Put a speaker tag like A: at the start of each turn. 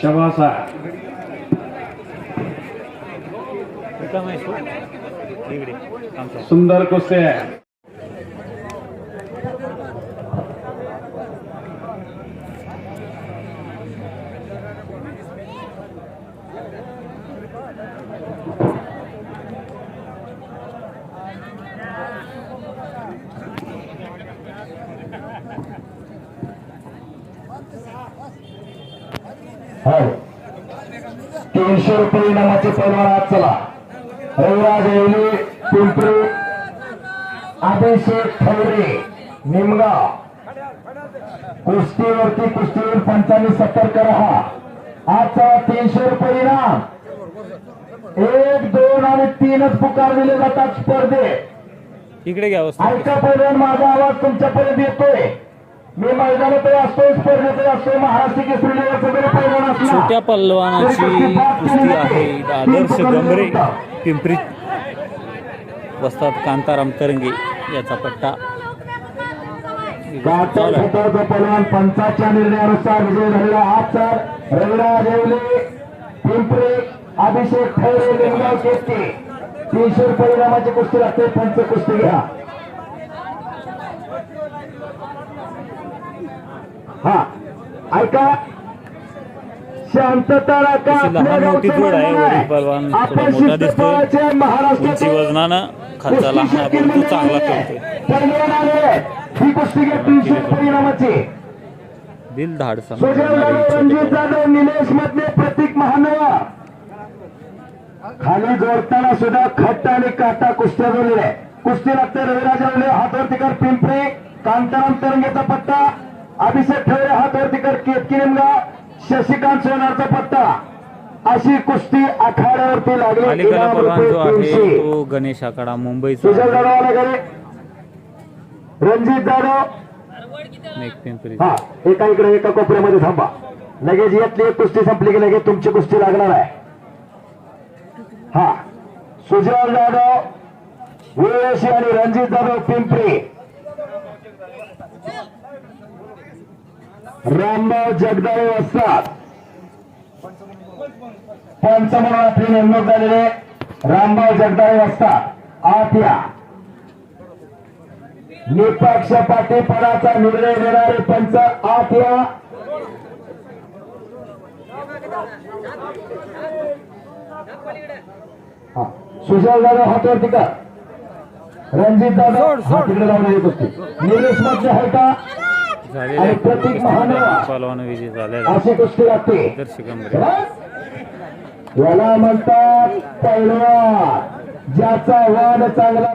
A: शबासा सुंदर कुस्ते
B: हो तीनशे रुपये इनामाचे पैलवान आज चला. रविराज येवले पिंपरी अभिषेक ठवरे निमगाव कुस्तीवरती कुस्तीवर पंचांनी सतर्क राहा. आजचा तीनशे रुपये इनाम. एक दोन आणि तीनच पुकार दिले जातात स्पर्धेत
C: इकडे घ्या
B: ऐका पहिल्यांदा माझा आवाज तुमच्यापर्यंत येतोय. मी मैदानातही असतोय स्पर्धेतही असतोय. महाराष्ट्र केसरी
C: छोट्या पल्लवानाची कुस्ती आहे. आदर्श गंभरे पिंपरी वस्तात कांताराम तरंगे याचा पट्टा.
B: पहलवान पंचाच्या निर्णयानुसार विजय झालेला हात सर रविराज येवले पिंपरी अभिषेक खैरे लिंगाव केसरी तीनशे रुपये कुस्ती लागते. पंच कुस्ती घ्या. हा. ऐका.
C: लहान मोठी जोड आहे वडील पहलवान थोडा
B: आपण
C: मोठा दिसतोय.
B: शिस्तप्रियाचे
C: उंची वजनानं खालचा लहान परंतु चांगला खेळतोय.
B: ही
C: दिल धाड
B: निलेश मधले प्रतीक महानवा. खाली जोडताना सुद्धा खट्ट आणि काटा कुस्त्या जोडलेल्या आहे. कुस्ती लागते रविराज कर पिंपरी कांताराम तरंगेचा पट्टा अभिषेक ठेवले हातवरती कर केतकी निमगाव शशिकांत सोनारचा पट्टा अशी कुस्ती आखाड्यावरती लागली.
C: जो आहे. तो गणेश आखाडा मुंबईचा
B: सुजय जाधव आला घरी. रणजित जाधव.
C: पिंपरी.
B: हा एका इकडे एका कोपऱ्यामध्ये थांबा. लगेच यातली एक कुस्ती संपली की लगेच तुमची कुस्ती लागणार आहे. हा. सुजय जाधव वेशी आणि रणजित जाधव पिंपरी. रामभाऊ जगदाळे असतात पंच म्हणून आपली नेमणूक झालेले रामभाऊ जगदाळे असतात आत या निपक्षपातीपणाचा निर्णय देणारे पंच आत या हा. सुजय जाधव हातवरती का? रणजित हा, तिकडे जाऊन येत असते निलेशमध्ये आहे का
C: झालेल्या. पहलवान विजय झालेला गंभरे
B: याला म्हणतात पैलवान ज्याचा वाद चांगला